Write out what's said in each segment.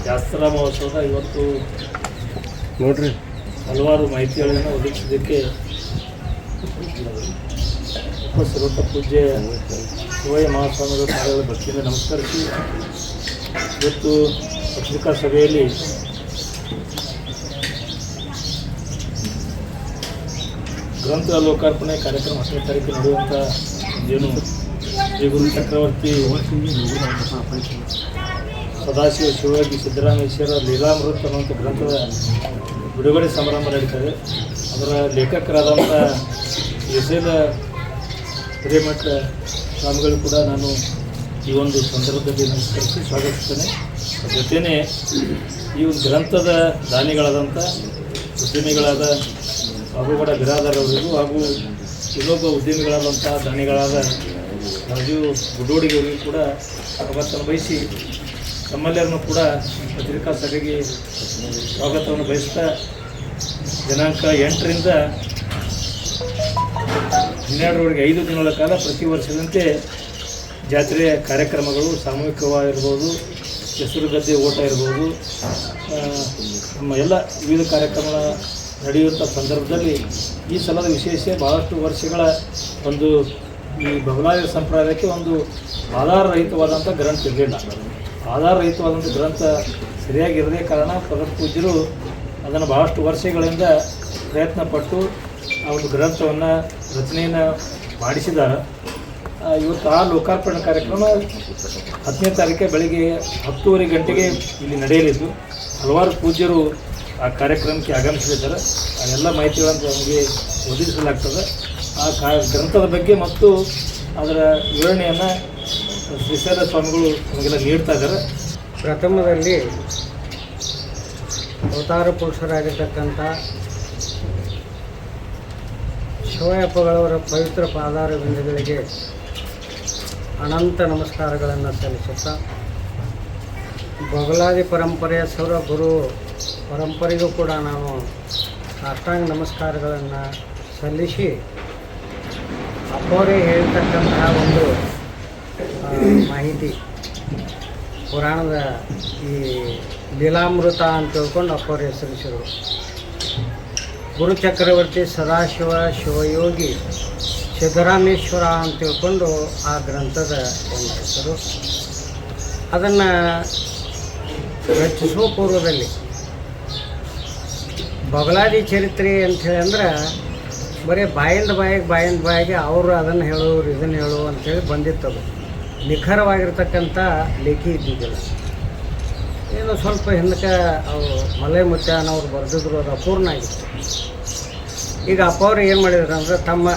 ಶಾಸ್ತ್ರ ಮಹೋತ್ಸವದ ಇವತ್ತು ನೋಡ್ರಿ. ಹಲವಾರು ಮಾಹಿತಿಗಳನ್ನು ಒದಗಿಸೋದಕ್ಕೆ ಸರ್ವತ ಪೂಜೆ ಶಿವಯ್ಯ ಮಹಾಸ್ವಾಮಿಗಳ ಕಾರ್ಯಗಳ ಭಕ್ತಿಯಿಂದ ನಮಸ್ಕರಿಸಿ ಇವತ್ತು ಪತ್ರಿಕಾ ಸಭೆಯಲ್ಲಿ ಗ್ರಂಥ ಲೋಕಾರ್ಪಣೆ ಕಾರ್ಯಕ್ರಮ ಹತ್ತನೇ ತಾರೀಕು ನಡೆಯುವಂಥ ಏನು ಶ್ರೀ ಗುರು ಚಕ್ರವರ್ತಿ ಸದಾಶಿವ ಶಿವಯೋಗಿ ಸಿದ್ದರಾಮೇಶ್ವರ ಲೀಲಾಮೃತ ಅನ್ನುವಂಥ ಗ್ರಂಥದ ಬಿಡುಗಡೆ ಸಮಾರಂಭ ನಡೀತದೆ. ಅದರ ಲೇಖಕರಾದಂಥ ಎಸೇಲ ಹಿರೇಮಠ ಸ್ವಾಮಿಗಳು ಕೂಡ ನಾನು ಈ ಒಂದು ಸಂದರ್ಭದಲ್ಲಿ ನಮಸ್ಕರಿಸಿ ಸ್ವಾಗತಿಸ್ತೇನೆ. ಜೊತೆಯೇ ಈ ಒಂದು ಗ್ರಂಥದ ದಾನಿಗಳಾದಂಥ ಉದ್ಯಮಿಗಳಾದ ಬಾಬುಗಡ ಬಿರಾದರ್ ಅವರಿಗೂ ಹಾಗೂ ಇನ್ನೊಬ್ಬ ಉದ್ಯಮಿಗಳಾದಂಥ ದಾನಿಗಳಾದ ರಾಜೀವ್ ಗುಡೋಡಿಗೆ ಕೂಡ ಅವಕಾಶ ಬಯಸಿ ತಮ್ಮೆಲ್ಲರನ್ನು ಕೂಡ ಪತ್ರಿಕಾ ಸಭೆಗೆ ಸ್ವಾಗತವನ್ನು ಬಯಸ್ತಾ ದಿನಾಂಕ ಎಂಟರಿಂದ ಹನ್ನೆರಡರವರೆಗೆ ಐದು ದಿನಗಳ ಕಾಲ ಪ್ರತಿ ವರ್ಷದಂತೆ ಜಾತ್ರೆಯ ಕಾರ್ಯಕ್ರಮಗಳು ಸಾಮೂಹಿಕವಾಗಿರ್ಬೋದು ಹೆಸರು ಗದ್ದೆ ಓಟ ಇರ್ಬೋದು ನಮ್ಮ ಎಲ್ಲ ವಿವಿಧ ಕಾರ್ಯಕ್ರಮಗಳ ನಡೆಯುವಂಥ ಸಂದರ್ಭದಲ್ಲಿ ಈ ಸಲದ ವಿಶೇಷ ಬಹಳಷ್ಟು ವರ್ಷಗಳ ಒಂದು ಈ ಬಬಲಾಯ ಸಂಪ್ರದಾಯಕ್ಕೆ ಒಂದು ಆಧಾರರಹಿತವಾದಂಥ ಗ್ರಂಥ ಇರಲಿಲ್ಲ ಆಧಾರರಹಿತವಾದಂಥ ಗ್ರಂಥ ಸರಿಯಾಗಿರದೇ ಕಾರಣ ಪ್ರಗತ್ ಪೂಜ್ಯರು ಅದನ್ನು ಬಹಳಷ್ಟು ವರ್ಷಗಳಿಂದ ಪ್ರಯತ್ನ ಪಟ್ಟು ಆ ಒಂದು ಗ್ರಂಥವನ್ನು ರಚನೆಯನ್ನು ಮಾಡಿಸಿದ್ದಾರೆ. ಇವತ್ತು ಆ ಲೋಕಾರ್ಪಣೆ ಕಾರ್ಯಕ್ರಮ ಹತ್ತನೇ ತಾರೀಕೆ ಬೆಳಗ್ಗೆ ಹತ್ತೂವರೆ ಗಂಟೆಗೆ ಇಲ್ಲಿ ನಡೆಯಲಿದ್ದು, ಹಲವಾರು ಪೂಜ್ಯರು ಆ ಕಾರ್ಯಕ್ರಮಕ್ಕೆ ಆಗಮಿಸಲಿದ್ದಾರೆ ಆ ಎಲ್ಲ ಮಾಹಿತಿಗಳನ್ನು ನಮಗೆ ಒದಗಿಸಲಾಗ್ತದೆ. ಆ ಕಾ, ಗ್ರಂಥದ ಬಗ್ಗೆ ಮತ್ತು ಅದರ ವಿವರಣೆಯನ್ನು ಶ್ರೀಶೈಲ ಸ್ವಾಮಿಗಳು ನಮಗೆಲ್ಲ ನೀಡ್ತಾ ಇದ್ದಾರೆ. ಪ್ರಥಮದಲ್ಲಿ ಅವತಾರ ಪುರುಷರಾಗಿರ್ತಕ್ಕಂಥ ಶಿವಯಪ್ಪಗಳವರ ಪವಿತ್ರ ಪಾದಾರ ಬಿಂದುಗಳಿಗೆ ಅನಂತ ನಮಸ್ಕಾರಗಳನ್ನು ಸಲ್ಲಿಸುತ್ತಾ ಬೊಗಲಾದಿ ಪರಂಪರೆಯ ಸೌರ ಗುರು ಪರಂಪರೆಗೂ ಕೂಡ ನಾವು ಅಷ್ಟಾಂಗ ನಮಸ್ಕಾರಗಳನ್ನು ಸಲ್ಲಿಸಿ ಅಪ್ಪವರೇ ಹೇಳ್ತಕ್ಕಂತಹ ಒಂದು ಮಾಹಿತಿ. ಪುರಾಣದ ಈ ಲೀಲಾಮೃತ ಅಂತ ತಿಳ್ಕೊಂಡು ಅಪ್ಪವ್ರ ಹೆಸರಿಸಿದರು ಗುರುಚಕ್ರವರ್ತಿ ಸದಾಶಿವ ಶಿವಯೋಗಿ ಸಿದ್ದರಾಮೇಶ್ವರ ಅಂತ ತಿಳ್ಕೊಂಡು ಆ ಗ್ರಂಥದ ಒಂದು ಹೆಸರು. ಅದನ್ನು ರಚಿಸುವ ಪೂರ್ವದಲ್ಲಿ ಬಗಲಾದಿ ಚರಿತ್ರೆ ಅಂಥೇಳಿ ಅಂದ್ರೆ ಬರೀ ಬಾಯಿಂದ ಬಾಯಿಗೆ ಬಾಯಿಂದ ಬಾಯಿಗೆ ಅವರು ಅದನ್ನು ಹೇಳೋರು ಇದನ್ನು ಹೇಳು ಅಂತೇಳಿ ಬಂದಿತ್ತು ಅದು ನಿಖರವಾಗಿರ್ತಕ್ಕಂಥ ಲೇಖಿ ಇದ್ದಿದ್ದಿಲ್ಲ. ಏನು ಸ್ವಲ್ಪ ಹಿಂದಕ್ಕೆ ಅವು ಮಲೆ ಮುತ್ಯಾನವ್ರು ಬರೆದಿದ್ರು, ಅದು ಅಪೂರ್ಣ ಆಗಿತ್ತು. ಈಗ ಅಪ್ಪವ್ರು ಏನು ಮಾಡಿದ್ರು ಅಂದರೆ ತಮ್ಮ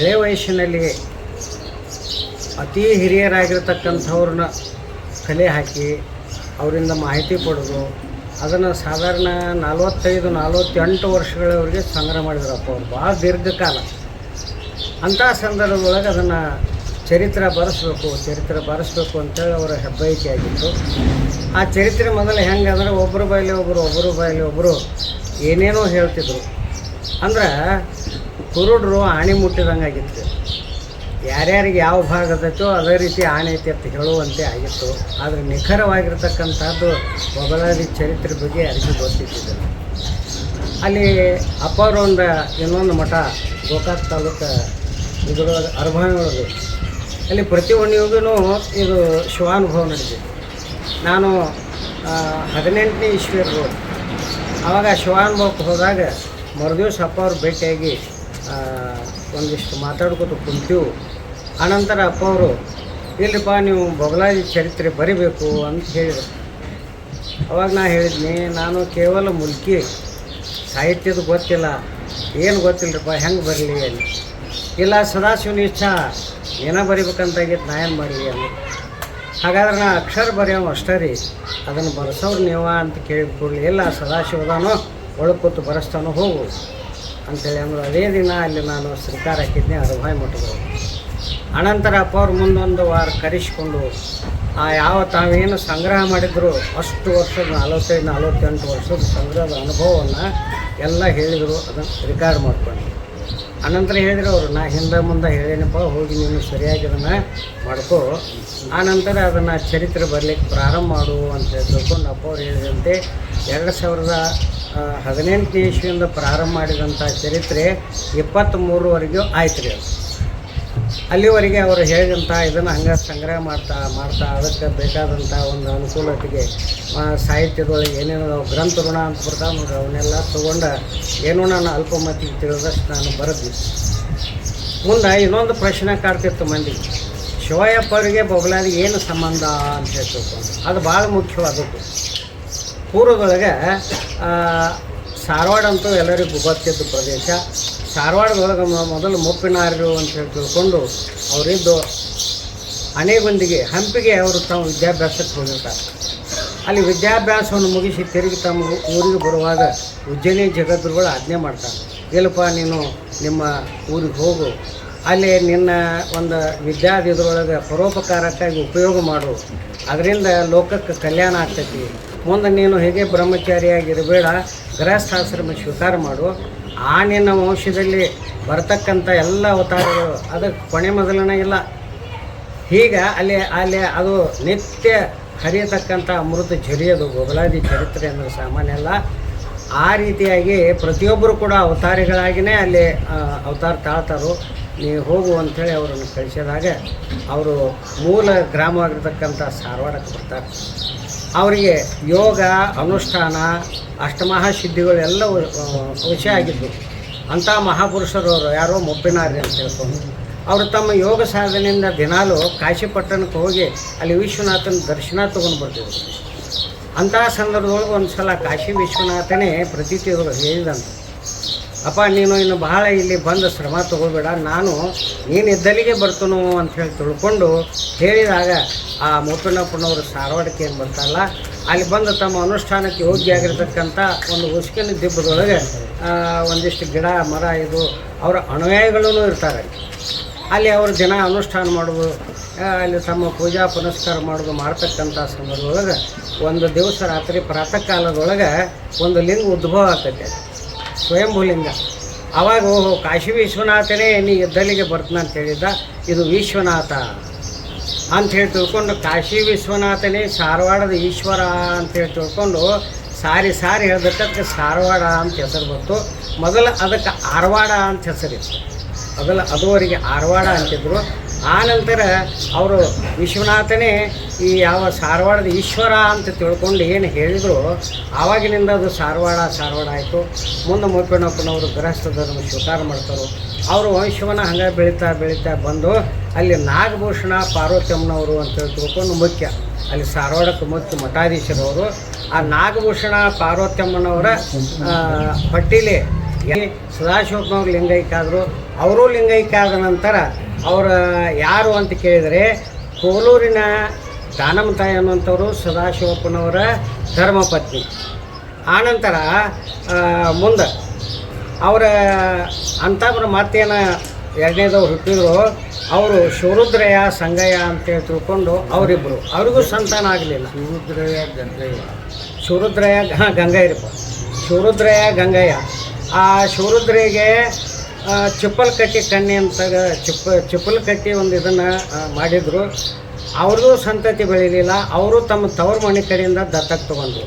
ಎಳೆ ವಯಸ್ಸಿನಲ್ಲಿ ಅತಿ ಹಿರಿಯರಾಗಿರ್ತಕ್ಕಂಥವ್ರನ್ನ ಕಲೆ ಹಾಕಿ ಅವರಿಂದ ಮಾಹಿತಿ ಪಡೆದು ಅದನ್ನು ಸಾಧಾರಣ ನಲವತ್ತೈದು, ನಲವತ್ತೆಂಟು ವರ್ಷಗಳವರೆಗೆ ಸಂಗ್ರಹ ಮಾಡಿದ್ರು ಅಪ್ಪ ಅವ್ರು. ಭಾಳ ದೀರ್ಘಕಾಲ. ಅಂಥ ಸಂದರ್ಭದೊಳಗೆ ಅದನ್ನು ಚರಿತ್ರೆ ಬರೆಸ್ಬೇಕು ಚರಿತ್ರೆ ಬರೆಸ್ಬೇಕು ಅಂತೇಳಿ ಅವರ ಹೆಬ್ಬಯಕೆ ಆಗಿತ್ತು. ಆ ಚರಿತ್ರೆ ಮೊದಲು ಹೆಂಗೆ ಅಂದರೆ ಒಬ್ಬರು ಬಾಯಲ್ಲಿ ಒಬ್ಬರು ಒಬ್ಬರು ಬಾಯಲ್ಲಿ ಒಬ್ಬರು ಏನೇನೋ ಹೇಳ್ತಿದ್ರು. ಅಂದ್ರೆ ಕುರುಡ್ರು ಆಣಿ ಮುಟ್ಟಿದಂಗೆ ಆಗಿತ್ತು. ಯಾರ್ಯಾರಿಗೆ ಯಾವ ಭಾಗ ಅದೈತೋ ಅದೇ ರೀತಿ ಆಣೆ ಐತಿ ಅಂತ ಹೇಳುವಂತೆ ಆಗಿತ್ತು. ಆದರೆ ನಿಖರವಾಗಿರ್ತಕ್ಕಂಥದ್ದು ಮೊದಲಾದಿ ಚರಿತ್ರೆ ಬಗ್ಗೆ ಯಾರಿಗೂ ಗೊತ್ತಿದ್ದಿಲ್ಲ ಅಲ್ಲಿ ಅಪ್ಪರೊಂದು ಇನ್ನೊಂದು ಮಠ ಗೋಕಾಕ್ ತಾಲೂಕು ಇದರೊಳಗೆ ಅರ್ಭಾನೊಳಗೆ ಅಲ್ಲಿ ಪ್ರತಿ ಹುಣ್ಣಿಮೆಗೂ ಇದು ಶಿವಾನುಭವ ನಡೆದಿದೆ. ನಾನು ಹದಿನೆಂಟನೇ ರೋಡ್. ಆವಾಗ ಶಿವಾನುಭವಕ್ಕೆ ಹೋದಾಗ ಮರುದಿವಸ ಅಪ್ಪ ಅವ್ರು ಭೇಟಿಯಾಗಿ ಒಂದಿಷ್ಟು ಮಾತಾಡ್ಕೊತ ಕುಂತೀವಿ. ಆನಂತರ ಅಪ್ಪ ಅವರು, ಇಲ್ಲಪ್ಪ ನೀವು ಬೊಗಲಾದಿ ಚರಿತ್ರೆ ಬರಿಬೇಕು ಅಂತ ಹೇಳಿದರು. ಅವಾಗ ನಾ ಹೇಳಿದ್ನಿ, ನಾನು ಕೇವಲ ಮುಲ್ಕಿ ಸಾಹಿತ್ಯದ ಗೊತ್ತಿಲ್ಲ. ಏನು ಗೊತ್ತಿಲ್ಲರಪ್ಪ, ಹೆಂಗೆ ಬರಲಿ ಅಲ್ಲಿ? ಇಲ್ಲ, ಸದಾಶಿವನ ಏನ ಏನೋ ಬರಿಬೇಕಂತಾಗಿತ್ತು ನಾ ಏನು ಮಾಡಲಿ ಅಲ್ಲಿ? ಹಾಗಾದ್ರೆ ನಾ ಅಕ್ಷರ ಬರೆಯೋ ಅಷ್ಟೇ ರೀ. ಅದನ್ನು ಬರೆಸೋರು ನೀವ ಅಂತ ಕೇಳಿದ ಇಲ್ಲ, ಸದಾಶಿವದಾನೋ, ಒಳಗೆ ಕೂತು ಬರೆಸ್ತಾನೋ ಹೋಗು. ಅಂತೇಳಿ ಅಂದ್ರೆ. ಅದೇ ದಿನ ಅಲ್ಲಿ ನಾನು ಶ್ರೀಕಾರ ಹಾಕಿದ್ನಿ ಅರಭಾಯಿ ಮಠದವರು ಅನಂತರ ಅಪ್ಪ ಅವ್ರು ಮುಂದೊಂದು ವಾರ ಕರೆಸಿಕೊಂಡು, ಆ ಯಾವ ತಾವೇನು ಸಂಗ್ರಹ ಮಾಡಿದ್ರು, ಅಷ್ಟು ವರ್ಷದ ನಲವತ್ತೈದು, ನಲವತ್ತೆಂಟು ವರ್ಷದ ಸಂಗ್ರಹದ ಅನುಭವವನ್ನು ಎಲ್ಲ ಹೇಳಿದರು. ಅದನ್ನು ರೆಕಾರ್ಡ್ ಮಾಡ್ಕೊಂಡು ಅನಂತರ ಹೇಳಿದ್ರು ಅವರು, ನಾ ಹಿಂದೆ ಮುಂದೆ ಹೇಳೇನಪ್ಪ, ಹೋಗಿ ನೀನು ಸರಿಯಾಗಿ ಅದನ್ನು ಮಾಡ್ಕೋ. ಆನಂತರ ಅದನ್ನು ಚರಿತ್ರೆ ಬರಲಿಕ್ಕೆ ಪ್ರಾರಂಭ ಮಾಡು ಅಂತ ತಿಳ್ಕೊಂಡು ಅಪ್ಪ ಅವ್ರು ಹೇಳಿದಂತೆ, ಎರಡು ಸಾವಿರದ ಹದಿನೆಂಟನೇ ಇಸ್ವಿಯಿಂದ ಪ್ರಾರಂಭ ಮಾಡಿದಂಥ ಚರಿತ್ರೆ ಇಪ್ಪತ್ತ್ಮೂರುವರೆಗೂ ಆಯ್ತು ರೀ ಅದು. ಅಲ್ಲಿವರೆಗೆ ಅವರು ಹೇಳಿದಂಥ ಇದನ್ನು ಹಂಗೆ ಸಂಗ್ರಹ ಮಾಡ್ತಾ ಮಾಡ್ತಾ, ಅದಕ್ಕೆ ಬೇಕಾದಂಥ ಒಂದು ಅನುಕೂಲತೆಗೆ ಸಾಹಿತ್ಯದೊಳಗೆ ಏನೇನು ಗ್ರಂಥ ಋಣ ಅಂತ ಬರ್ತಾವೆ ನೋಡ್ರಿ, ಅವನ್ನೆಲ್ಲ ತೊಗೊಂಡು ಏನೋ ನಾನು ಅಲ್ಪಮತಿಗೆ ತಿಳಿದಷ್ಟು ನಾನು ಬರೆದ್ವಿ. ಮುಂದೆ ಇನ್ನೊಂದು ಪ್ರಶ್ನೆ ಕಾಡ್ತಿತ್ತು ಮಂದಿ, ಶಿವಯ್ಯಪ್ಪ ಅವರಿಗೆ ಏನು ಸಂಬಂಧ ಅಂತ ಹೇಳ್ತಿತ್ತು ಅದು ಭಾಳ ಮುಖ್ಯವಾದದ್ದು ಪೂರ್ವದೊಳಗೆ ಧಾರವಾಡ ಅಂತೂ ಎಲ್ಲರಿಗೂ ಗೊತ್ತಿದ್ದು ಪ್ರದೇಶ. ಧಾರವಾಡದೊಳಗೆ ಮೊದಲು ಮೊಪ್ಪಿನಾರ್ಯರು ಅಂತ ಹೇಳಿ ತಿಳ್ಕೊಂಡು ಅವರಿದ್ದು ಅನೇಗೊಂದಿಗೆ ಹಂಪಿಗೆ ಅವರು ತಮ್ಮ ವಿದ್ಯಾಭ್ಯಾಸಕ್ಕೆ ಹೋಗಿರ್ತಾರೆ. ಅಲ್ಲಿ ವಿದ್ಯಾಭ್ಯಾಸವನ್ನು ಮುಗಿಸಿ ತಿರುಗಿ ತಮ್ಮ ಊರಿಗೆ ಬರುವಾಗ ಉಜ್ಜನಿ ಜಗದ್ಗುರುಗಳು ಆಜ್ಞೆ ಮಾಡ್ತಾರೆ. ಇಲ್ಲಪ್ಪ, ನೀನು ನಿಮ್ಮ ಊರಿಗೆ ಹೋಗು. ಅಲ್ಲಿ ನಿನ್ನ ಒಂದು ವಿದ್ಯಾದಿದ್ರೊಳಗೆ ಪರೋಪಕಾರಕ್ಕಾಗಿ ಉಪಯೋಗ ಮಾಡು. ಅದರಿಂದ ಲೋಕಕ್ಕೆ ಕಲ್ಯಾಣ ಆಗ್ತೈತಿ. ಮುಂದೆ ನೀನು ಹೇಗೆ ಬ್ರಹ್ಮಚಾರಿಯಾಗಿರಬೇಡ ಗೃಹಸ್ಥಾಶ್ರಮ ಸ್ವೀಕಾರ ಮಾಡು. ಆ ನಿನ್ನ ವಂಶದಲ್ಲಿ ಬರ್ತಕ್ಕಂಥ ಎಲ್ಲ ಅವತಾರಗಳು ಅದಕ್ಕೆ ಕೊನೆ ಮೊದಲನೇ ಇಲ್ಲ. ಹೀಗೆ ಅಲ್ಲಿ ಅಲ್ಲಿ ಅದು ನಿತ್ಯ ಹರಿಯತಕ್ಕಂಥ ಅಮೃತ ಝರಿಯೋದು ಗೊಗಲಾದಿ ಚರಿತ್ರೆ ಅಂದರೆ ಸಾಮಾನ್ಯ ಅಲ್ಲ. ಆ ರೀತಿಯಾಗಿ ಪ್ರತಿಯೊಬ್ಬರು ಕೂಡ ಅವತಾರಿಗಳಾಗಿಯೇ ಅಲ್ಲಿ ಅವತಾರ ತಾಳ್ತಾರು. ನೀವು ಹೋಗು ಅಂಥೇಳಿ ಅವರನ್ನು ಕಳಿಸಿದಾಗ ಅವರು ಮೂಲ ಗ್ರಾಮವಾಗಿರ್ತಕ್ಕಂಥ ಸಾರವಾಡಕ್ಕೆ ಬರ್ತಾರೆ. ಅವರಿಗೆ ಯೋಗ, ಅನುಷ್ಠಾನ ಅಷ್ಟಮಹಾಸಿದ್ಧಿಗಳೆಲ್ಲ ವಿಷಯ ಆಗಿದ್ದು ಅಂಥ ಮಹಾಪುರುಷರವರು ಯಾರೋ ಮುಪ್ಪಿನಾರಿ ಅಂತ ಹೇಳ್ಕೊಂಡು ಅವರು ತಮ್ಮ ಯೋಗ ಸಾಧನೆಯಿಂದ ದಿನಾಲು ಕಾಶಿಪಟ್ಟಣಕ್ಕೆ ಹೋಗಿ ಅಲ್ಲಿ ವಿಶ್ವನಾಥನ ದರ್ಶನ ತೊಗೊಂಡು ಬರ್ತಿದ್ರು. ಅಂತಹ ಸಂದರ್ಭದೊಳಗೆ ಒಂದು ಸಲ ಕಾಶಿ ವಿಶ್ವನಾಥನೇ ಪ್ರತೀತಿಯೊಳಗೆ ಹೇಳಿದಂತೆ. ಅಪ್ಪ, ನೀನು ಇನ್ನು ಬಹಳ ಇಲ್ಲಿ ಬಂದು ಶ್ರಮ ತಗೋಬೇಡ ನಾನು ನೀನು ಇದ್ದಲ್ಲಿಗೆ ಬರ್ತನು ಅಂತ ಹೇಳಿ ತಿಳ್ಕೊಂಡು ಹೇಳಿದಾಗ ಆ ಮೂಪಣ್ಣಪ್ಪನವರು ಸಾರವಾಡಕ್ಕೆ ಏನು ಬರ್ತಾರಲ್ಲ ಅಲ್ಲಿ ಬಂದು ತಮ್ಮ ಅನುಷ್ಠಾನಕ್ಕೆ ಯೋಗ್ಯ ಆಗಿರ್ತಕ್ಕಂಥ ಒಂದು ಉಸುಕಿನ ದಿಬ್ಬದೊಳಗೆ ಒಂದಿಷ್ಟು ಗಿಡ, ಮರ, ಇದು ಅವರ ಅನುಯಾಯಿಗಳೂ ಇರ್ತಾರೆ ಅಲ್ಲಿ. ಅವರು ದಿನ ಅನುಷ್ಠಾನ ಮಾಡೋದು ಅಲ್ಲಿ ತಮ್ಮ ಪೂಜಾ ಪುನಸ್ಕಾರ ಮಾಡೋದು ಮಾಡ್ತಕ್ಕಂಥ ಸಂದರ್ಭದೊಳಗೆ ಒಂದು ದಿವಸ ರಾತ್ರಿ ಪ್ರಾತಃ ಕಾಲದೊಳಗೆ ಒಂದು ಲಿಂಗ ಉದ್ಭವ ಆಗ್ತೈತೆ ಸ್ವಯಂಭೂಲಿಂಗ. ಆವಾಗ ಓಹೋ, ಕಾಶಿ ವಿಶ್ವನಾಥನೇ ನೀ ಬರ್ತಾನೆ ಅಂತ ಹೇಳಿದ್ದ ಇದು ವಿಶ್ವನಾಥ. ಅಂತ ಹೇಳಿ ತಿಳ್ಕೊಂಡು ಕಾಶಿ ವಿಶ್ವನಾಥನೇ ಸಾರವಾಡದ ಈಶ್ವರ ಅಂತ ಹೇಳಿ ತಿಳ್ಕೊಂಡು ಸಾರಿ ಸಾರಿ ಹೇಳ್ದಕ್ಕೆ ಸಾರವಾಡ ಅಂತ ಹೆಸರು ಬಂತು. ಮೊದಲು ಅದಕ್ಕೆ ಆರವಾಡ ಅಂತ ಹೆಸರಿತ್ತು. ಮೊದಲು ಅದುವರೆಗೆ ಆರವಾಡ ಅಂತಿದ್ರು. ಆ ನಂತರ ಅವರು ವಿಶ್ವನಾಥನೇ ಈ ಯಾವ ಸಾರವಾಡದ ಈಶ್ವರ ಅಂತ ತಿಳ್ಕೊಂಡು ಏನು ಹೇಳಿದರು, ಆವಾಗಿನಿಂದ ಅದು ಸಾರವಾಡ ಸಾರವಾಡ ಆಯಿತು. ಮುಂದೆ ಮುಪ್ಪಣ್ಣಪ್ಪನವರು ಗೃಹಸ್ಥ ಧರ್ಮ ಸ್ವೀಕಾರ ಮಾಡ್ತಾರೆ. ಅವರು ವಂಶವನ್ನು ಹಂಗೆ ಬೆಳೀತಾ ಬೆಳೀತಾ ಬಂದು ಅಲ್ಲಿ ನಾಗಭೂಷಣ ಪಾರ್ವತಮ್ಮನವರು ಅಂತ ತಿಳ್ಕೊಂಡು ಮುಖ್ಯ. ಅಲ್ಲಿ ಸಾರವಾಡಕ್ಕೆ ಮುಖ್ಯ ಮಠಾಧೀಶರವರು. ಆ ನಾಗಭೂಷಣ ಪಾರ್ವತಮ್ಮನವರ ಪಟ್ಟಿಲಿ ಸದಾಶಿವಪ್ಪನವ್ರು ಲಿಂಗೈಕ್ಯಾದರು. ಅವರೂ ಅವರು ಲಿಂಗೈಕ್ಯ ಆದ ನಂತರ ಅವರ ಯಾರು ಅಂತ ಕೇಳಿದರೆ ಕೋಲೂರಿನ ದಾನಮತಾಯಿ ಅನ್ನುವಂಥವರು ಸದಾಶಿವಪ್ಪನವರ ಧರ್ಮಪತ್ನಿ. ಆನಂತರ ಮುಂದೆ ಅವರ ಅಂತಬ್ರ ಮಾತೇನ ಎರಡನೇದವ್ರು ಹುಟ್ಟಿದ್ರು. ಅವರು ಶಿವರುದ್ರಯ್ಯ ಸಂಗಯ್ಯ ಅಂತೇಳಿ ತಿಳ್ಕೊಂಡು ಅವರಿಬ್ಬರು ಅವರಿಗೂ ಸಂತಾನ ಆಗಲಿಲ್ಲ. ಶಿವರುದ್ರಯ್ಯ ಗಂಗಯ್ಯ. ಶಿವರುದ್ರಯ್ಯ ಹಾಂ ಗಂಗಯ್ಯರಪ್ಪ ಶಿವರುದ್ರಯ್ಯ ಗಂಗಯ್ಯ. ಆ ಶಿವರುದ್ರಯ್ಯಗೆ ಆ, ಚಿಪ್ಪಲ್ ಕಟ್ಟಿ ಕಣ್ಣಿ ಅಂತ ಚಪ್ಪ ಚಪ್ಪಲ್ ಕಟ್ಟಿ ಒಂದು ಇದನ್ನು ಮಾಡಿದರು. ಅವ್ರದ್ದು ಸಂತತಿ ಬೆಳೀಲಿಲ್ಲ. ಅವರು ತಮ್ಮ ತವರು ಮನೆ ಕಡೆಯಿಂದ ದತ್ತಕ್ಕೆ ತೊಗೊಂಡ್ರು.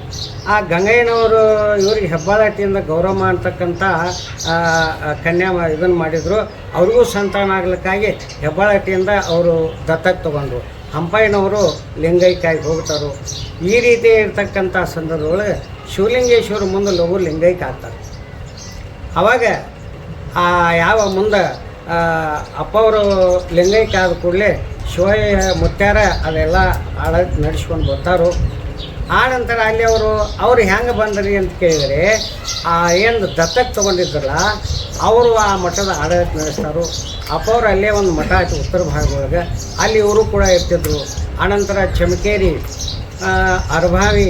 ಆ ಗಂಗಯ್ಯನವರು ಇವ್ರಿಗೆ ಹೆಬ್ಬಾಳಟ್ಟಿಯಿಂದ ಗೌರವ ಅಂತಕ್ಕಂಥ ಕನ್ಯಾ ಇದನ್ನು ಮಾಡಿದರು. ಅವ್ರಿಗೂ ಸಂತಾನ ಆಗ್ಲಿಕ್ಕಾಗಿ ಹೆಬ್ಬಾಳಟ್ಟಿಯಿಂದ ಅವರು ದತ್ತಕ್ಕೆ ತೊಗೊಂಡ್ರು. ಹಂಪಾಯಿನವರು ಲಿಂಗೈಕಾಯಿ ಹೋಗ್ತಾರೆ. ಈ ರೀತಿ ಇರ್ತಕ್ಕಂಥ ಸಂದರ್ಭಗಳು ಶಿವಲಿಂಗೇಶ್ವರ ಮುಂದೆ ಲಘು ಲಿಂಗೈಕ್ಯ ಆಗ್ತಾರೆ. ಅವಾಗ ಆ ಯಾವ ಮುಂದೆ ಅಪ್ಪ ಅವರು ಲಿಂಗೈಕ್ಯ ಆದ ಕೂಡಲೇ ಶಿವಯ್ಯ ಮುತ್ಯಾರ ಅದೆಲ್ಲ ಆಡ ನಡೆಸ್ಕೊಂಡು ಬರ್ತಾರೋ. ಆ ನಂತರ ಅಲ್ಲಿ ಅವರು, ಅವ್ರು ಹೆಂಗೆ ಬಂದ್ರಿ ಅಂತ ಕೇಳಿದರೆ, ಆ ಏನು ದತ್ತಕ್ಕೆ ತೊಗೊಂಡಿದ್ರಲ್ಲ, ಅವರು ಆ ಮಠದ ಆಡಳಿತ ನಡೆಸ್ತಾರು. ಅಪ್ಪ ಅವ್ರು ಅಲ್ಲೇ ಒಂದು ಮಠ ಆಯ್ತು ಉತ್ತರ ಭಾಗದೊಳಗೆ ಅಲ್ಲಿ ಇವರು ಕೂಡ ಇರ್ತಿದ್ರು. ಆನಂತರ ಚಮಕೇರಿ ಅರ್ಭಾವಿ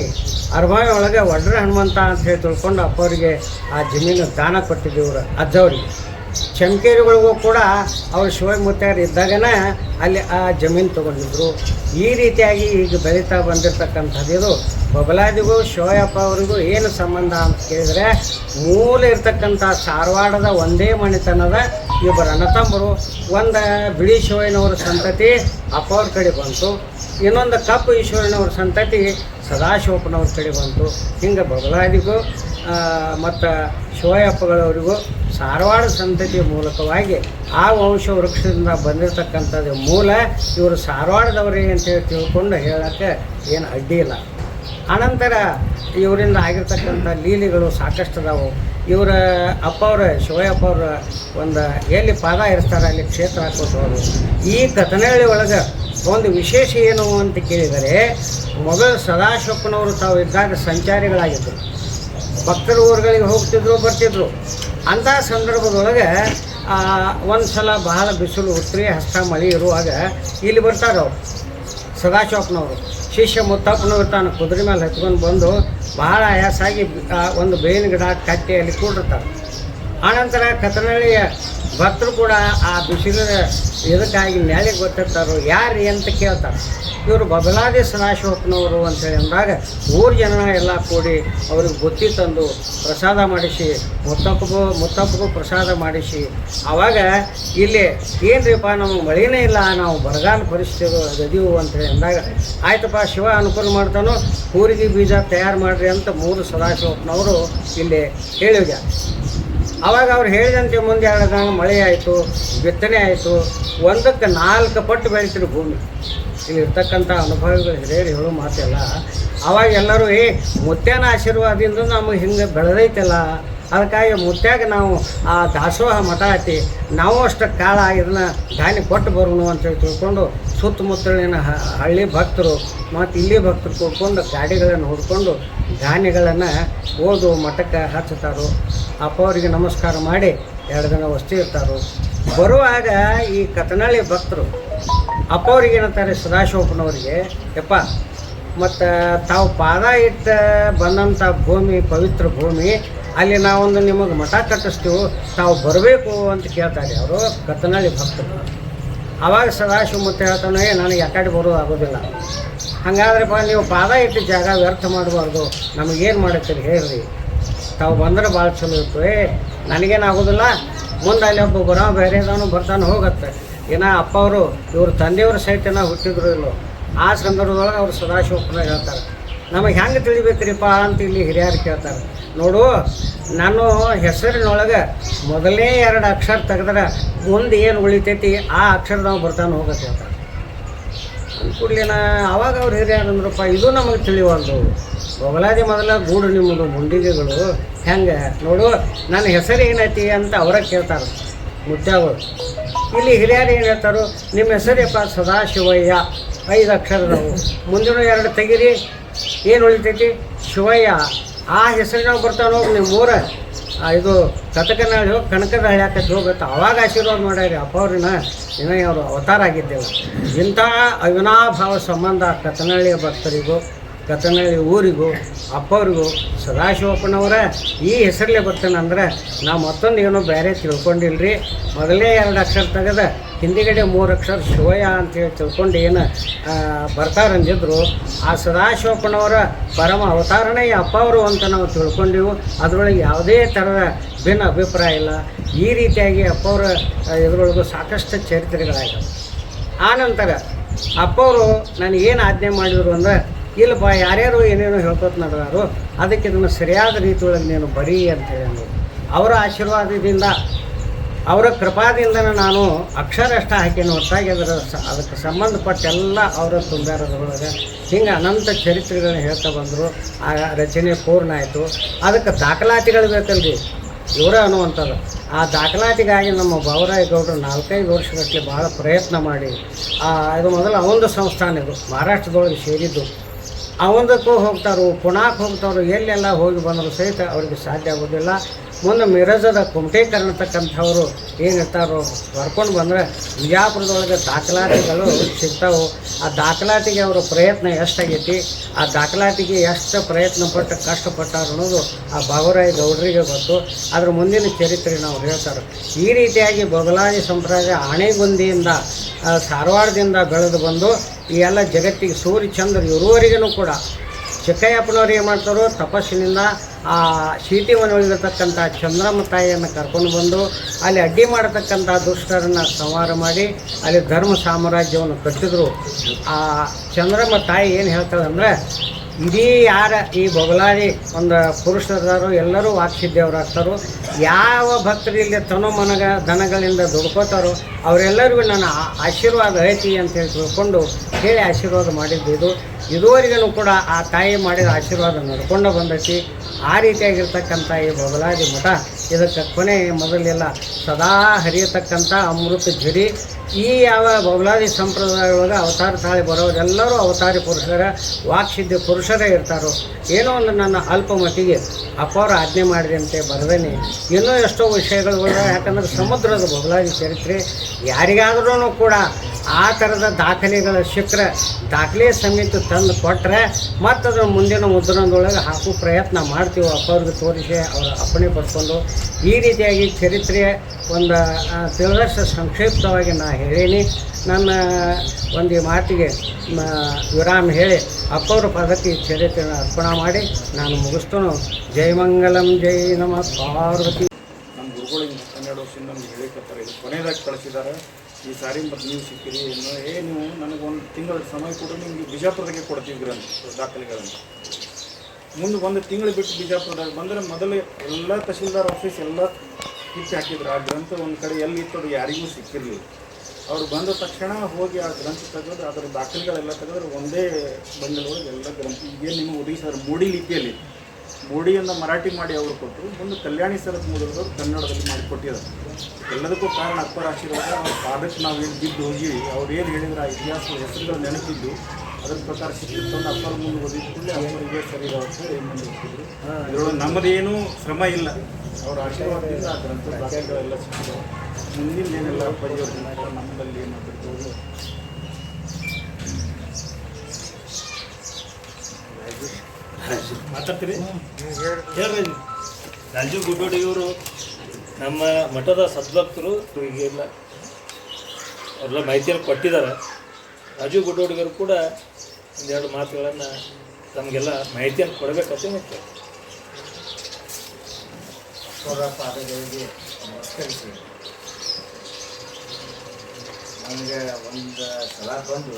ಅರ್ಭಾವಿ ಒಳಗೆ ವಡ್ರ ಹನುಮಂತ ಅಂತ ಹೇಳಿ ತಿಳ್ಕೊಂಡು ಅಪ್ಪವರಿಗೆ ಆ ಜಮೀನು ದಾನ ಕೊಟ್ಟಿದ್ದೆ ಇವರು, ಅಜ್ಜವ್ರಿಗೆ. ಚಮಕೇರಿಗಳಿಗೂ ಕೂಡ ಅವ್ರು ಶಿವಮೂರ್ತಿಯರು ಇದ್ದಾಗನೇ ಅಲ್ಲಿ ಆ ಜಮೀನು ತೊಗೊಂಡಿದ್ರು. ಈ ರೀತಿಯಾಗಿ ಈಗ ಬೆಳೀತಾ ಬಂದಿರತಕ್ಕಂಥದ್ದು ಇದು. ಬಬಲಾದಿಗೂ ಶಿವಯಪ್ಪ ಅವರಿಗೂ ಏನು ಸಂಬಂಧ ಅಂತ ಕೇಳಿದರೆ ಮೂಲ ಇರ್ತಕ್ಕಂಥ ಧಾರವಾಡದ ಒಂದೇ ಮನೆತನದ ಇಬ್ಬರು ಅಣ್ಣ ತಮ್ಮರು, ಒಂದು ಬಿಳಿ ಶಿವಯ್ಯನವರ ಸಂತತಿ ಅಪ್ಪವ್ರ ಕಡೆ ಬಂತು. ಇನ್ನೊಂದು ಕಪ್ಪು ಈಶ್ವರನವ್ರ ಸಂತತಿ ಸದಾಶಿವಪ್ಪನವ್ರ ಕಡೆ ಬಂತು ಹಿಂಗೆ ಬಗಲಾದಿಗೂ ಮತ್ತು ಶಿವಯಪ್ಪಗಳವರಿಗೂ ಸಾರವಾಡ ಸಂತತಿಯ ಮೂಲಕವಾಗಿ ಆ ವಂಶ ವೃಕ್ಷದಿಂದ ಬಂದಿರತಕ್ಕಂಥದ್ದು ಮೂಲ ಇವರು ಸಾರವಾಡದವರೇ ಅಂತೇಳಿ ತಿಳ್ಕೊಂಡು ಹೇಳೋಕ್ಕೆ ಏನು ಅಡ್ಡಿ ಇಲ್ಲ. ಆನಂತರ ಇವರಿಂದ ಆಗಿರ್ತಕ್ಕಂಥ ಲೀಲೆಗಳು ಸಾಕಷ್ಟು ಅದಾವು. ಇವರ ಅಪ್ಪ ಅವ್ರ ಒಂದು ಎಲ್ಲಿ ಪಾದ ಇರ್ತಾರೆ ಅಲ್ಲಿ ಕ್ಷೇತ್ರ ಹಾಕೋದು ಈ ಕಥನಹಳ್ಳಿ ಒಳಗೆ ಒಂದು ವಿಶೇಷ ಏನು ಅಂತ ಕೇಳಿದರೆ, ಮೊದಲು ಸದಾಶಿವಪ್ಪನವರು ತಾವು ಇದ್ದಾಗ ಸಂಚಾರಿಗಳಾಗಿದ್ದರು ಭಕ್ತರು ಊರುಗಳಿಗೆ ಹೋಗ್ತಿದ್ರು, ಬರ್ತಿದ್ರು. ಅಂಥ ಸಂದರ್ಭದೊಳಗೆ ಒಂದು ಸಲ ಬಹಳ ಬಿಸಿಲು ಉತ್ತರಿ ಹಸ್ತ, ಮಳೆ ಇರುವಾಗ ಇಲ್ಲಿ ಬರ್ತಾರೆ ಅವರು ಸದಾಶಿವಪ್ಪನವರು ಶಿಷ್ಯ ಮುತ್ತಪ್ಪನವರು ತಾನು ಕುದುರೆ ಮೇಲೆ ಹತ್ಕೊಂಡು ಬಂದು ಬಹಳ ಆಯಾಸಾಗಿ ಒಂದು ಬೇವಿನ ಗಿಡ ಕಟ್ಟೆಯಲ್ಲಿ ಕೂಡಿರ್ತಾರೆ. ಆನಂತರ ಕಥನಹಳ್ಳಿಯ ಭಕ್ತರು ಕೂಡ ಆ ಬಿಸಿಲಿನ ಇದಕ್ಕಾಗಿ ಮೇಲೆ ಗೊತ್ತಿರ್ತಾರೋ, ಯಾರು ಅಂತ ಕೇಳ್ತಾರೆ. ಇವರು ಬದಲಾದಿ ಸದಾಶಿವಪ್ಪನವರು ಅಂತೇಳಿ ಅಂದಾಗ ಊರು ಜನ ಎಲ್ಲ ಕೂಡಿ ಅವ್ರಿಗೆ ಬುತ್ತಿ ತಂದು ಪ್ರಸಾದ ಮಾಡಿಸಿ, ಮುತ್ತಪ್ಪಗೂ ಮುತ್ತಪ್ಪಗೂ ಪ್ರಸಾದ ಮಾಡಿಸಿ, ಆವಾಗ ಇಲ್ಲಿ ಏನ್ರಿಪ್ಪ ನಮಗೆ ಮಳೆನೇ ಇಲ್ಲ, ನಾವು ಬರಗಾಲ ಪರಿಸ್ಥಿತಿ ಗದೀವು ಅಂತೇಳಿ ಅಂದಾಗ ಆಯ್ತಪ್ಪ, ಶಿವ ಅನುಕೂಲ ಮಾಡ್ತಾನೋ ಊರಿಗೆ ಬೀಜ ತಯಾರು ಮಾಡಿರಿ ಅಂತ ಮೂರು ಸದಾಶಿವಪ್ಪನವರು ಇಲ್ಲಿ ಹೇಳಿದ ಅವಾಗ ಅವ್ರು ಹೇಳಿದಂತೆ ಮುಂದೆ ಹೇಳಿದಂಗೆ ಮಳೆ ಆಯಿತು, ಬಿತ್ತನೆ ಆಯಿತು, ಒಂದಕ್ಕೆ ನಾಲ್ಕು ಪಟ್ಟು ಬೆಳಿತಿರು ಭೂಮಿ. ಇಲ್ಲಿ ಇರ್ತಕ್ಕಂಥ ಅನುಭವಿಗಳು ಹಿರಿಯರು ಹೇಳೋ ಮಾತೆಲ್ಲ, ಅವಾಗ ಎಲ್ಲರೂ, ಏ, ಮುತ್ಯಾನ ಆಶೀರ್ವಾದದಿಂದ ನಮಗೆ ಹಿಂಗೆ ಬೆಳೆದೈತಲ್ಲ, ಅದಕ್ಕಾಗಿ ಮುತ್ಯಾಗ ನಾವು ಆ ದಾಸೋಹ ಮಠ ಐತಿ ನಾವು ಅಷ್ಟು ಕಾಳ ಇದನ್ನ ಧಾನ್ಯ ಕೊಟ್ಟು ಬರೋಣ ಅಂತೇಳಿ ತಿಳ್ಕೊಂಡು ಸುತ್ತಮುತ್ತಲಿನ ಹಳ್ಳಿ ಭಕ್ತರು ಮತ್ತು ಇಲ್ಲಿ ಭಕ್ತರು ಕೂಡ್ಕೊಂಡು ಗಾಡಿಗಳನ್ನು ಹುಡ್ಕೊಂಡು ಧಾನ್ಯಗಳನ್ನು ಓದು ಮಠಕ್ಕೆ ಹಚ್ಚುತ್ತಾರೆ. ಅಪ್ಪ ಅವರಿಗೆ ನಮಸ್ಕಾರ ಮಾಡಿ ಎರಡು ದಿನ ವಸ್ತು ಇರ್ತಾರೆ. ಬರುವಾಗ ಈ ಕತನಳ್ಳಿ ಭಕ್ತರು ಅಪ್ಪ ಅವ್ರಿಗೆ ಏನಂತಾರೆ ಸದಾಶಿವಪ್ಪನವರಿಗೆ, ಯಪ್ಪ, ಮತ್ತು ತಾವು ಪಾದ ಇಟ್ಟು ಬಂದಂಥ ಭೂಮಿ, ಪವಿತ್ರ ಭೂಮಿ, ಅಲ್ಲಿ ನಾವೊಂದು ನಿಮಗೆ ಮಠ ಕಟ್ಟಿಸ್ತೀವಿ, ತಾವು ಬರಬೇಕು ಅಂತ ಕೇಳ್ತಾರೆ ಅವರು ಕತನಾಳಿ ಭಕ್ತರು. ಆವಾಗ ಸದಾಶಿವ ಮತ್ತೆ ಹೇಳ್ತಾನೆ "ಏ, ನನಗೆ ಯಾಕಡೆ ಬರೋದು ಆಗೋದಿಲ್ಲ. ಹಾಗಾದ್ರಪ್ಪ ನೀವು ಪಾದ ಇಟ್ಟು ಜಾಗ ವ್ಯರ್ಥ ಮಾಡಬಾರ್ದು. ನಮಗೇನು ಮಾಡುತ್ತೀರಿ ಹೇಳ್ರಿ. ತಾವು ಬಂದ್ರೆ ಭಾಳ ಚಲೋ ಇತ್ತು. ಏ ನನಗೇನು ಆಗೋದಿಲ್ಲ ಮುಂದೆ ಅಲ್ಲಿ ಒಬ್ಬ ಬರೋ ಬೇರೆದವನು ಬರ್ತಾನೆ ಹೋಗುತ್ತೆ. ಏನ ಅಪ್ಪ ಅವರು ಇವರು ತಂದೆಯವ್ರ ಸಹಿತನ ಹುಟ್ಟಿದ್ರು ಇಲ್ಲೋ. ಆ ಸಂದರ್ಭದೊಳಗೆ ಅವರು ಸದಾಶಿವಪ್ಪನ ಹೇಳ್ತಾರೆ. ನಮಗೆ ಹೆಂಗೆ ತಿಳಿಬೇಕ್ರಿಪ್ಪ ಅಂತ ಇಲ್ಲಿ ಹಿರಿಯರು ಕೇಳ್ತಾರೆ. ನೋಡು, ನಾನು ಹೆಸರಿನೊಳಗೆ ಮೊದಲನೇ ಎರಡು ಅಕ್ಷರ ತೆಗೆದ್ರೆ ಮುಂದೆ ಏನು ಉಳಿತೈತಿ ಆ ಅಕ್ಷರದವ ಬರ್ತಾನೆ ಹೋಗತ್ತೆ ಹೇಳ್ತಾರೆ ಅಂದ್ಕೂಡ್ಲಿನ ಅವಾಗ ಅವ್ರು ಹಿರಿಯರು ಅಂದ್ರಪ್ಪ ಇದು ನಮಗೆ ತಿಳಿಯುವಂಥವು ಬೊಗಲಾದಿ ಮೊದಲ ಗೂಡು ನಿಮ್ಮದು ಮುಂಡಿಗೆಗಳು, ಹೆಂಗೆ? ನೋಡು, ನನ್ನ ಹೆಸರು ಏನೈತಿ ಅಂತ ಅವರ ಕೇಳ್ತಾರೆ. ಮುತ್ಯಾಗಳು ಇಲ್ಲಿ ಹಿರಿಯರು ಏನು ಹೇಳ್ತಾರೋ ನಿಮ್ಮ ಹೆಸರೇಪ್ಪ ಸದಾಶಿವಯ್ಯ. ಐದು ಅಕ್ಷರದವು. ಮುಂದಿನ ಎರಡು ತೆಗೀರಿ. ಏನು ಉಳಿತೈತಿ? ಶಿವಯ್ಯ. ಆ ಹೆಸರಿನಾಗ ಬರ್ತಾನೋ ನಿಮ್ಮ ಊರ. ಇದು ಕತಕನಾಳು ಹೋಗಿ ಕನಕದ ಹಳ್ಯಾಕಕ್ಕೆ ಹೋಗುತ್ತೆ. ಅವಾಗ ಆಶೀರ್ವಾದ ಮಾಡ್ಯಾರಿ. ಅಪ್ಪ ಅವ್ರಿನ ಇನ್ನೂ ಅವರು ಅವತಾರ ಆಗಿದ್ದೆವು. ಇಂಥ ಅವಿನಾಭಾವ ಸಂಬಂಧ ಕತನಹಳ್ಳಿಯ ಭಕ್ತರಿಗೂ ಕತನಹಳ್ಳಿ ಊರಿಗೂ, ಅಪ್ಪವ್ರಿಗೂ ಸದಾಶಿವಪ್ಪನವರ ಈ ಹೆಸರಲ್ಲೇ ಬರ್ತಾನಂದ್ರೆ ನಾವು ಮತ್ತೊಂದು ಏನೋ ಬೇರೆ ತಿಳ್ಕೊಂಡಿಲ್ರಿ. ಮೊದಲೇ ಎರಡು ಅಕ್ಷರ ತೆಗೆದ ಹಿಂದಿಗಡೆ ಮೂರು ಅಕ್ಷರ ಶಿವಯ್ಯ ಅಂತೇಳಿ ತಿಳ್ಕೊಂಡು ಏನು ಬರ್ತಾರಂದಿದ್ರು. ಆ ಸದಾಶಿವಪ್ಪನವರ ಪರಮ ಅವತಾರನೇ ಅಪ್ಪವರು ಅಂತ ನಾವು ತಿಳ್ಕೊಂಡೆವು. ಅದರೊಳಗೆ ಯಾವುದೇ ಥರದ ಭಿನ್ನ ಅಭಿಪ್ರಾಯ ಇಲ್ಲ. ಈ ರೀತಿಯಾಗಿ ಅಪ್ಪವರ ಇದರೊಳಗೂ ಸಾಕಷ್ಟು ಚರಿತ್ರೆಗಳಾಗಿವೆ ಆನಂತರ ಅಪ್ಪವರು ನನಗೇನು ಆಜ್ಞೆ ಮಾಡಿದರು ಅಂದ್ರೆ ಇಲ್ಲಪ್ಪ ಯಾರ್ಯಾರು ಏನೇನೋ ಹೇಳ್ಕೊತ ನಡೆದಾರು, ಅದಕ್ಕೆ ಇದನ್ನು ಸರಿಯಾದ ರೀತಿಯೊಳಗೆ ನೀನು ಬರೀ ಅಂತ ಅವರ ಆಶೀರ್ವಾದದಿಂದ, ಅವರ ಕೃಪಾದಿಂದ ನಾನು ಅಕ್ಷರಷ್ಟ ಹಾಕಿನ ಹೊರತಾಗಿ ಅದರ ಸ- ಅದಕ್ಕೆ ಸಂಬಂಧಪಟ್ಟೆಲ್ಲ ಅವರ ತುಂಬಾರದೊಳಗೆ ಹಿಂಗೆ ಅನಂತ ಚರಿತ್ರೆಗಳನ್ನ ಹೇಳ್ತಾ ಬಂದರು. ಆ ರಚನೆ ಪೂರ್ಣ ಆಯಿತು. ಅದಕ್ಕೆ ದಾಖಲಾತಿಗಳು ಬೇಕಲ್ರಿ? ಇವರ ಅನ್ನುವಂಥದ್ದು. ಆ ದಾಖಲಾತಿಗಾಗಿ ನಮ್ಮ ಗೌಡರು ನಾಲ್ಕೈದು ವರ್ಷಗಟ್ಟಲೆ ಭಾಳ ಪ್ರಯತ್ನ ಮಾಡಿ. ಇದು ಮೊದಲು ಅವೊಂದು ಸಂಸ್ಥಾನ ಇದು. ಮಹಾರಾಷ್ಟ್ರದೊಳಗೆ ಸೇರಿದ್ದು. ಅವೊಂದಕ್ಕೂ ಹೋಗ್ತಾರೋ, ಪುಣಾಕ್ ಹೋಗ್ತಾರೋ, ಎಲ್ಲೆಲ್ಲ ಹೋಗಿ ಬಂದರೂ ಸಹಿತ ಅವರಿಗೆ ಸಾಧ್ಯ ಆಗೋದಿಲ್ಲ. ಮುಂದೆ ಮಿರಜದ ಕುಮಟೇಕರ್ ಅಂತಕ್ಕಂಥವ್ರು ಏನಿರ್ತಾರೋ ಬರ್ಕೊಂಡು ಬಂದರೆ ವಿಜಾಪುರದೊಳಗೆ ದಾಖಲಾತಿಗಳು ಸಿಗ್ತಾವೆ. ಆ ದಾಖಲಾತಿಗೆ ಅವರ ಪ್ರಯತ್ನ ಎಷ್ಟಾಗೈತಿ, ಆ ದಾಖಲಾತಿಗೆ ಎಷ್ಟು ಪ್ರಯತ್ನ ಪಟ್ಟು ಕಷ್ಟಪಟ್ಟಾರ ಅನ್ನೋದು ಆ ಬಾಬುರಾಯ ಗೌಡರಿಗೆ ಗೊತ್ತು. ಅದ್ರ ಮುಂದಿನ ಚರಿತ್ರೆ ನಾವು ಹೇಳ್ತಾರೆ. ಈ ರೀತಿಯಾಗಿ ಬೊಗಲಾದಿ ಸಂಪ್ರದಾಯ ಆಣೆಗುಂದಿಯಿಂದ ಧಾರವಾಡದಿಂದ ಬೆಳೆದು ಬಂದು ಈ ಎಲ್ಲ ಜಗತ್ತಿಗೆ ಸೂರ್ಯ ಚಂದ್ರ ಇರುವವರಿಗೂ ಕೂಡ ಚಿಕ್ಕಯ್ಯಪ್ಪನವ್ರು ಏನು ಮಾಡ್ತಾರೆ ತಪಸ್ಸಿನಿಂದ ಆ ಸೀಟಿ ಮನೆಯಲ್ಲಿರತಕ್ಕಂಥ ಚಂದ್ರಮ್ಮ ತಾಯಿಯನ್ನು ಕರ್ಕೊಂಡು ಬಂದು ಅಲ್ಲಿ ಅಡ್ಡಿ ಮಾಡತಕ್ಕಂಥ ದುಷ್ಟರನ್ನು ಸಂಹಾರ ಮಾಡಿ ಅಲ್ಲಿ ಧರ್ಮ ಸಾಮ್ರಾಜ್ಯವನ್ನು ಕಟ್ಟಿದ್ರು. ಆ ಚಂದ್ರಮ್ಮ ತಾಯಿ ಏನು ಹೇಳ್ತಾಳೆ ಅಂದರೆ ಇಡೀ ಯಾರ ಈ ಬೊಗಲಾರಿ ಒಂದು ಪುರುಷರದಾರು ಎಲ್ಲರೂ ವಾಕ್ಸಿದ್ದೇವರಾಗ್ತಾರೋ ಯಾವ ಭಕ್ತರು ತನೋ ಮನಗ ದನಗಳಿಂದ ದುಡ್ಕೋತಾರೋ, ಅವರೆಲ್ಲರಿಗೂ ನನ್ನ ಆಶೀರ್ವಾದ ಐತಿ ಅಂತ ಹೇಳಿ ತಿಳ್ಕೊಂಡು ಹೇಳಿ ಆಶೀರ್ವಾದ ಮಾಡಿದ್ದು ಇದು. ಇದುವರೆಗೂ ಕೂಡ ಆ ತಾಯಿ ಮಾಡಿದ ಆಶೀರ್ವಾದ ನಡ್ಕೊಂಡು ಬಂದೈತಿ. ಆ ರೀತಿಯಾಗಿರ್ತಕ್ಕಂಥ ಈ ಬೊಗಲಾದಿ ಮಠ ಇದಕ್ಕೆ ಕೊನೆ ಮೊದಲೆಲ್ಲ ಸದಾ ಹರಿಯತಕ್ಕಂಥ ಅಮೃತ ಝರಿ ಈ ಯಾವ ಬೌಲಾದಿ ಸಂಪ್ರದಾಯದೊಳಗೆ ಅವತಾರ ತಾಳಿ ಬರೋರೆಲ್ಲರೂ ಅವತಾರಿ ಪುರುಷರ, ವಾಕ್ಸಿದ್ಧ ಪುರುಷರೇ ಇರ್ತಾರೋ, ಏನೋ ಒಂದು ನನ್ನ ಅಲ್ಪ ಮಟ್ಟಿಗೆ ಅಪಾರ ಆಜ್ಞೆ ಮಾಡಿದಂತೆ ಬರದೇನೆ ಇನ್ನೂ ಎಷ್ಟೋ ವಿಷಯಗಳು. ಯಾಕಂದ್ರೆ ಸಮುದ್ರದ ಬೌಲಾದಿ ಚರಿತ್ರೆ ಯಾರಿಗಾದ್ರೂ ಕೂಡ ಆ ಥರದ ದಾಖಲೆಗಳ ಸಿಕ್ಕರೆ ದಾಖಲೆ ಸಮೇತ ತಂದು ಕೊಟ್ಟರೆ ಮತ್ತು ಅದರ ಮುಂದಿನ ಮುದ್ರಣದೊಳಗೆ ಹಾಕೋ ಪ್ರಯತ್ನ ಮಾಡ್ತೀವಿ. ಅಪ್ಪವ್ರಿಗೆ ತೋರಿಸಿ, ಅವರ ಅಪ್ಪಣೆ ಪಡ್ಕೊಂಡು. ಈ ರೀತಿಯಾಗಿ ಚರಿತ್ರೆಯ ಒಂದು ತಿಳಿದಷ್ಟು ಸಂಕ್ಷಿಪ್ತವಾಗಿ ನಾ ಹೇಳೀನಿ. ನನ್ನ ಒಂದು ಈ ಮಾತಿಗೆ ವಿರಾಮ ಹೇಳಿ, ಅಪ್ಪವ್ರ ಪದಕ್ಕೆ ಚರಿತ್ರೆಯನ್ನು ಅರ್ಪಣೆ ಮಾಡಿ ನಾನು ಮುಗಿಸ್ತೇನೆ. ಜೈ ಮಂಗಲಂ, ಜೈ ನಮ, ಪಾರ್ವತಿ. ನಮ್ಮ ಗುರುಗಳು ಹನ್ನೆರಡು ವರ್ಷದಿಂದ ಇದು ಕೊನೆಯದಾಗಿ ಕಳಿಸಿದ್ದಾರೆ. ಈ ಸಾರಿ ಮತ್ತು ನೀವು ಸಿಕ್ಕಿರಿ ಏನು ಏ, ನೀವು ನನಗೆ ತಿಂಗಳ ಸಮಯ ಕೂಡ, ನಿಮಗೆ ಬಿಜಾಪುರದಾಗೆ ಕೊಡ್ತಿದ್ರಿ ಅಂತ ದಾಖಲೆಗಳನ್ನು. ಮುಂದೆ ಒಂದು ತಿಂಗಳು ಬಿಟ್ಟು ಬಿಜಾಪುರದಾಗ ಬಂದರೆ ಮೊದಲೇ ಎಲ್ಲ ತಹಶೀಲ್ದಾರ್ ಆಫೀಸ್ ಎಲ್ಲ ಕಿತ್ತು ಹಾಕಿದ್ರು. ಆ ಗ್ರಂಥ ಒಂದು ಕಡೆ ಎಲ್ಲಿ ಇತ್ತು ಯಾರಿಗೂ ಸಿಕ್ಕಿರಲಿಲ್ಲ. ಅವ್ರು ಬಂದ ತಕ್ಷಣ ಹೋಗಿ ಆ ಗ್ರಂಥ ತೆಗೆದು ಅದರ ದಾಖಲೆಗಳೆಲ್ಲ ತೆಗೆದ್ರೆ ಒಂದೇ ಬಂಡಲ್ ಎಲ್ಲ ಗ್ರಂಥ. ಈಗೇನು ನಿಮಗೆ ಒದಗಿಸಿದ್ರು ಮೂಡಿ ಲಿಪಿಯಲ್ಲಿ ಮೋಡಿಯನ್ನು ಮರಾಠಿ ಮಾಡಿ ಅವರು ಕೊಟ್ಟರು ಒಂದು ಕಲ್ಯಾಣಿ ಸರದ ಮೂಲದವರು ಕನ್ನಡದಲ್ಲಿ ಮಾಡಿಕೊಟ್ಟಿದ್ದಾರೆ ಎಲ್ಲದಕ್ಕೂ ಕಾರಣ ಅಕ್ಬರ ಆಶೀರ್ವಾದ ಅವ್ರ ಪಾದಕ್ಕೆ ನಾವು ಏನು ಬಿದ್ದು ಹೋಗಿ ಅವ್ರು ಏನು ಹೇಳಿದ್ರು ಆ ಇತಿಹಾಸದ ಹೆಸರುಗಳು ನೆನಪಿದ್ದು ಅದ್ರ ಪ್ರಕಾರ ಸಿಕ್ಕಿತ್ತು ಅಪ್ಪರ ಮುಂದೆ ಓದಿದ್ದಲ್ಲಿ ಅವರಿಗೆ ಸರಿ ಏನು ಮುಂದೆ ಇದರೊಳಗೆ ನಮ್ಮದೇನು ಶ್ರಮ ಇಲ್ಲ. ಅವ್ರ ಆಶೀರ್ವಾದದಿಂದ ಆ ಗ್ರಂಥ ದಾಖಲೆಗಳೆಲ್ಲ ಸಿಕ್ಕಿದೆ ಮುಂದಿನ ಏನೆಲ್ಲ ಪರಿವರ್ತನೆ ನಮ್ಮಲ್ಲಿ ಏನು ಮಾತಾಡ್ತೀರಿ? ಹೇಳ್ರಿ. ರಾಜೀವ್ ಗುಡ್ಡೋಡಿ ಇವರು ನಮ್ಮ ಮಠದ ಸದ್ಭಕ್ತರು ಈಗೆಲ್ಲ ಅವರೆಲ್ಲ ಮಾಹಿತಿಯನ್ನು ಕೊಟ್ಟಿದ್ದಾರೆ. ರಾಜು ಗುಡ್ಡೋಡಿಗರು ಕೂಡ ಒಂದೆರಡು ಮಾತುಗಳನ್ನು ನಮಗೆಲ್ಲ ಮಾಹಿತಿಯನ್ನು ಕೊಡಬೇಕಂತ ಹೇಳ್ತಾರೆ ನಮಗೆ ಒಂದು ಸಲ ಬಂದು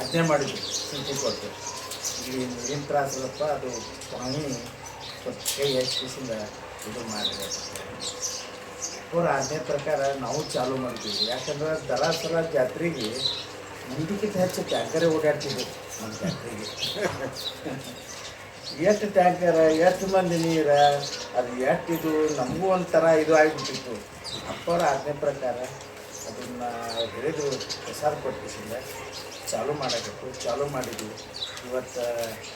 ಆಜ್ಞೆ ಮಾಡಿದ್ರು ಸುದ್ದಿ ಕೊಟ್ಟು. ಇಲ್ಲಿ ನೀರಿನ ಅದು ಸ್ವಾಮಿ ಕೈ ಹೆಚ್ಚಿಸಿಂದ ಇದು ಮಾಡಿದೆ. ಅವ್ರ ಆಜ್ಞೆ ಪ್ರಕಾರ ನಾವು ಚಾಲೂ ಮಾಡ್ತೀವಿ. ಯಾಕಂದ್ರೆ ದರಾಸರ ಜಾತ್ರೆಗೆ ಮುಂದಕ್ಕಿಂತ ಹೆಚ್ಚು ಟ್ಯಾಂಕರೇ ಓಡಾಡ್ತಿದ್ವು ನಮ್ಮ ಜಾತ್ರೆಗೆ. ಎಷ್ಟು ಟ್ಯಾಂಕರ್, ಎಷ್ಟು ಮಂದಿ ನೀರ, ಅದು ಎಷ್ಟಿದು, ನಮಗೂ ಒಂಥರ ಇದು ಆಗಿಬಿಟ್ಟಿತ್ತು. ಅಪ್ಪವ್ರ ಆಜ್ಞೆ ಪ್ರಕಾರ ಅದನ್ನು ಹಿಡಿದು ಪ್ರಸಾರ ಕೊಟ್ಟಿಸಿಂದ ಚಾಲೂ ಮಾಡಬೇಕು, ಚಾಲೂ ಮಾಡಿದ್ವಿ. ಇವತ್ತು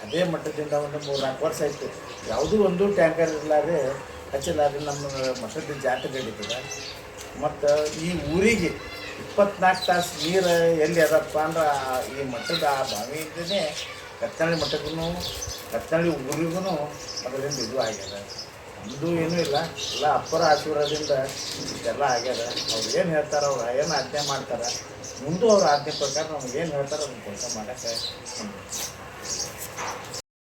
ಅದೇ ಮಟ್ಟದಿಂದ ಒಂದು ಮೂರು ನಾಲ್ಕು ವರ್ಷ ಆಯಿತು. ಯಾವುದೂ ಒಂದು ಟ್ಯಾಂಕರ್ ಇರಲಾರೆ ಹಚ್ಚಲಾರೆ ನಮ್ಮ ಮಸೂದಿ ಜಾತ್ರೆ ನಡೀತದೆ. ಮತ್ತು ಈ ಊರಿಗೆ ಇಪ್ಪತ್ನಾಲ್ಕು ತಾಸು ನೀರು ಎಲ್ಲಿ ಅದಪ್ಪ ಅಂದ್ರೆ ಈ ಮಠದ ಆ ಬಾವಿಯಿಂದನೇ ಕತ್ತನಳ್ಳಿ ಮಠಕ್ಕೂ ಕತ್ತನಳ್ಳಿ ಊರಿಗೂ ಅದರಿಂದ ಇದು ಆಗ್ಯದ. ಇದು ಏನೂ ಇಲ್ಲ. ಎಲ್ಲ ಅಪ್ಪರ ಆಶೀರ್ವಾದದಿಂದ ಇಷ್ಟೆಲ್ಲ ಆಗ್ಯದ. ಅವ್ರು ಏನು ಹೇಳ್ತಾರೆ ಅವ್ರು ಏನು ಆಜ್ಞೆ ಮಾಡ್ತಾರೆ, ಮುಂದೂ ಅವ್ರ ಆಜ್ಞೆ ಪ್ರಕಾರ ನಮ್ಗೆ ಏನು ಹೇಳ್ತಾರೆ ಅದನ್ನು ಕೆಲಸ ಮಾಡೋಕ್ಕೆ